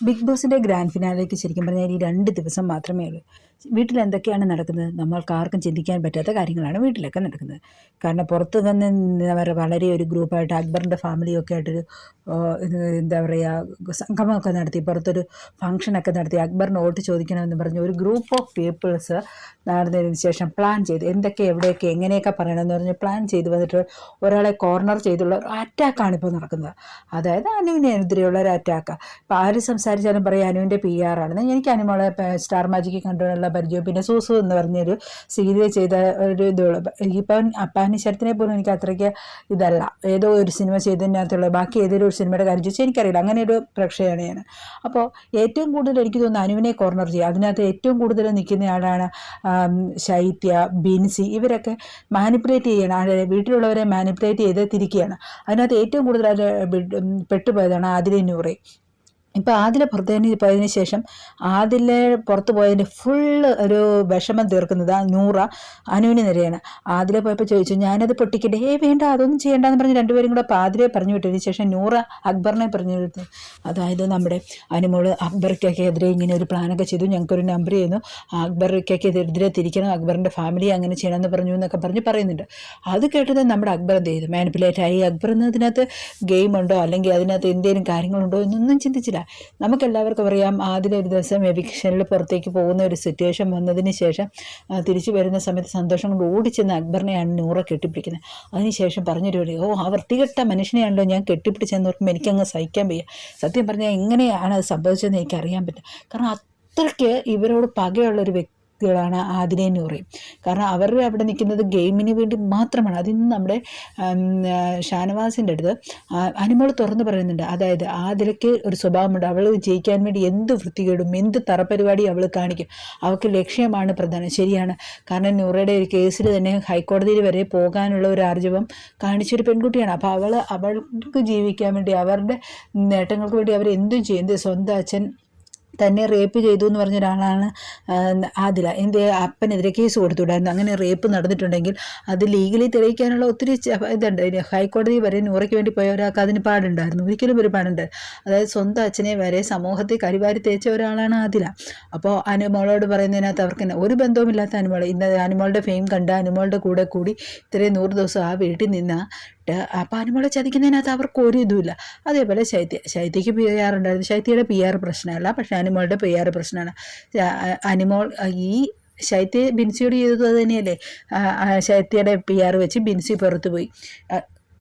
Big ബോസിന്റെ grand ഫിനാലേക്ക് ശരിക്കും പറഞ്ഞാൽ ഈ രണ്ട് ദിവസം മാത്രമേ ഉള്ളൂ. വീട്ടിൽ എന്തൊക്കെയാണ് നടക്കുന്നത്? നമ്മൾക്ക് ആർക്കും ചിന്തിക്കാൻ പറ്റാത്ത കാര്യങ്ങളാണ് വീട്ടിലൊക്കെ നടക്കുന്നത്. കാരണം പുറത്ത് തന്നെ എന്താ പറയുക വളരെ ഒരു ഗ്രൂപ്പായിട്ട് അക്ബറിന്റെ ഫാമിലിയൊക്കെ ആയിട്ടൊരു എന്താ പറയുക സംഗമമൊക്കെ നടത്തി പുറത്തൊരു ഫംഗ്ഷനൊക്കെ നടത്തി അക്ബറിന് വോട്ട് ചോദിക്കണമെന്ന് പറഞ്ഞ് ഒരു ഗ്രൂപ്പ് ഓഫ് പീപ്പിൾസ് നടന്നതിന് ശേഷം പ്ലാൻ ചെയ്ത്. എന്തൊക്കെ എവിടെയൊക്കെ എങ്ങനെയൊക്കെ പറയണമെന്ന് പറഞ്ഞ് പ്ലാൻ ചെയ്ത്. വന്നിട്ട് ഒരാളെ കോർണർ ചെയ്തുള്ള ഒരു അറ്റാക്കാണ് ഇപ്പോൾ നടക്കുന്നത്. അതായത് അനുവിനെതിരെയുള്ള ഒരു അറ്റാക്ക്. ഇപ്പോൾ ആര് സംസാരിച്ചാലും പറയും അനുവിന്റെ പി ആർ ആണെന്ന്. എനിക്ക് അനുമോളെ സ്റ്റാർ സ്റ്റാർ മാജിക്കിൽ കണ്ടുള്ള പരിചയം. പിന്നെ സൂസു എന്ന് പറഞ്ഞൊരു സീരിയൽ ചെയ്ത ഒരു ഇതുള്ള. ഇപ്പം അപ്പാനി ശരത്തിനെ പോലും എനിക്ക് അത്രയ്ക്ക് ഇതല്ല. ഏതോ ഒരു സിനിമ ചെയ്തതിനകത്തുള്ള ബാക്കി ഏതൊരു ഒരു സിനിമയുടെ കാര്യം ചോദിച്ചാൽ എനിക്കറിയില്ല. അങ്ങനെ ഒരു പ്രേക്ഷകയാണ് ഞാൻ അപ്പോൾ ഏറ്റവും കൂടുതൽ എനിക്ക് തോന്നുന്നു അനുവിനെ കോർണർ ചെയ്യുക. അതിനകത്ത് ഏറ്റവും കൂടുതൽ നിൽക്കുന്ന ആളാണ് ശൈത്യ ബിൻസി. ഇവരൊക്കെ മാനിപ്പുലേറ്റ് ചെയ്യണം. വീട്ടിലുള്ളവരെ മാനിപ്പുലേറ്റ് ചെയ്ത് തിരിക്കുകയാണ്. അതിനകത്ത് ഏറ്റവും കൂടുതൽ അത് പെട്ടുപോയതാണ് ആദിലെ ഇപ്പോൾ ആദിലെ പുറത്തേന് പോയതിന് ശേഷം ആദിലെ പുറത്ത് പോയതിന്റെ ഫുള്ള് ഒരു വിഷമം തീർക്കുന്നത് ആ നൂറ അനുവിന് നിരയാണ്. ആദിലെ പോയപ്പോൾ ചോദിച്ചു ഞാനത് പൊട്ടിക്കട്ടെ. ഏ വേണ്ട അതൊന്നും ചെയ്യേണ്ടെന്ന് പറഞ്ഞ് രണ്ടുപേരും കൂടെ പാതിരെ പറഞ്ഞു വിട്ടതിന് ശേഷം നൂറ അക്ബറിനെ പറഞ്ഞു വിട്ടു. അതായത് നമ്മുടെ അനുമോൾ അക്ബർക്കൊക്കെ എതിരെ ഇങ്ങനെ ഒരു പ്ലാനൊക്കെ ചെയ്തു. ഞങ്ങൾക്കൊരു നമ്പർ ചെയ്യുന്നു. അക്ബർക്കൊക്കെ എതിരെ തിരിക്കണം. അക്ബറിന്റെ ഫാമിലി അങ്ങനെ ചെയ്യണമെന്ന് പറഞ്ഞു എന്നൊക്കെ പറഞ്ഞ് പറയുന്നുണ്ട്. അത് കേട്ടത് നമ്മുടെ അക്ബർ എന്ത് ചെയ്തു? മാനിപ്പുലേറ്റ് ആയി. അക്ബർ എന്നതിനകത്ത് ഗെയിം ഉണ്ടോ? അല്ലെങ്കിൽ അതിനകത്ത് എന്തെങ്കിലും കാര്യങ്ങളുണ്ടോ? എന്നൊന്നും ചിന്തിച്ചില്ല. നമുക്കെല്ലാവർക്കും അറിയാം ആദ്യം ഒരു ദിവസം എവിക്ഷനിൽ പുറത്തേക്ക് പോകുന്ന ഒരു സിറ്റുവേഷൻ വന്നതിന് ശേഷം തിരിച്ചു വരുന്ന സമയത്ത് സന്തോഷം കൊണ്ട് ഓടിച്ചെന്ന് അക്ബറിനെയാണ് നൂറ കെട്ടിപ്പിടിക്കുന്നത്. അതിനുശേഷം പറഞ്ഞൊരു ഓ ആ വൃത്തികെട്ട മനുഷ്യനെയാണല്ലോ ഞാൻ കെട്ടിപ്പിടിച്ചെന്ന് ഓർക്കുമ്പോൾ എനിക്കങ്ങ് സഹിക്കാൻ വയ്യ. സത്യം പറഞ്ഞാൽ എങ്ങനെയാണ് അത് സംഭവിച്ചതെന്ന് എനിക്ക് അറിയാൻ പറ്റും കാരണം അത്രയ്ക്ക് ഇവരോട് പകയുള്ള പകയുള്ളൊരു വ്യക്തികളാണ് ആദിനെ പറയും. കാരണം അവർ അവിടെ നിൽക്കുന്നത് ഗെയിമിന് വേണ്ടി മാത്രമാണ്. അതിന്ന് നമ്മുടെ ഷാനവാസിന്റെ അടുത്ത് അനുമോൾ തുറന്ന് പറയുന്നുണ്ട്. അതായത് ആദിലയ്ക്ക് ഒരു സ്വഭാവമുണ്ട്. അവൾ ജയിക്കാൻ വേണ്ടി എന്ത് വൃത്തികേടും എന്ത് തറപരിപാടി അവൾ കാണിക്കും. അവൾക്ക് ലക്ഷ്യമാണ് പ്രധാനം. ശരിയാണ്. കാരണം നൂറയുടെ ഒരു കേസിൽ തന്നെ ഹൈക്കോടതിയിൽ വരെ പോകാനുള്ള ഒരു ആർജവം കാണിച്ചൊരു പെൺകുട്ടിയാണ്. അപ്പോൾ അവൾ അവൾക്ക് ജീവിക്കാൻ വേണ്ടി അവരുടെ നേട്ടങ്ങൾക്ക് വേണ്ടി അവർ എന്തും സ്വന്തം അച്ഛൻ തന്നെ റേപ്പ് ചെയ്തു എന്ന് പറഞ്ഞ ഒരാളാണ് ആദില. എന്ത് അപ്പനെതിരെ കേസ് കൊടുത്തുവിടായിരുന്നു. അങ്ങനെ റേപ്പ് നടന്നിട്ടുണ്ടെങ്കിൽ അത് ലീഗലി തെളിയിക്കാനുള്ള ഒത്തിരി ഇതുണ്ട്. ഹൈക്കോടതി വരെ നൂറയ്ക്ക് വേണ്ടി പോയ ഒരാൾക്ക് അതിന് പാടുണ്ടായിരുന്നു. ഒരിക്കലും ഒരു പാടുണ്ട്. അതായത് സ്വന്തം അച്ഛനെ വരെ സമൂഹത്തെ കരിവാരി തേച്ച ഒരാളാണ് ആദില. അപ്പോൾ അനുമോളോട് പറയുന്നതിനകത്ത് അവർക്ക് ഒരു ബന്ധവുമില്ലാത്ത അനുമോൾ ഇന്ന് അനുമോളുടെ ഫെയിം കണ്ട അനുമോളുടെ കൂടെ കൂടി ഇത്രയും നൂറ് ദിവസം ആ വീട്ടിൽ നിന്ന് അപ്പോൾ അനുമോളെ ചതിക്കുന്നതിനകത്ത് അവർക്ക് ഒരു ഇതുമില്ല. അതേപോലെ ശൈത്യ ശൈത്യക്ക് പി ആർ ഉണ്ടായിരുന്നു. ശൈത്യയുടെ പി ആർ പ്രശ്നമല്ല. പക്ഷേ അനുമോളുടെ പി ആർ പ്രശ്നമാണ്. അനിമോൾ ഈ ശൈത്യ ബിൻസിയോട് ചെയ്തത് തന്നെയല്ലേ? ആ, ആ, ശൈത്യയുടെ പി ആർ വെച്ച് ബിൻസി പുറത്തു പോയി ആ,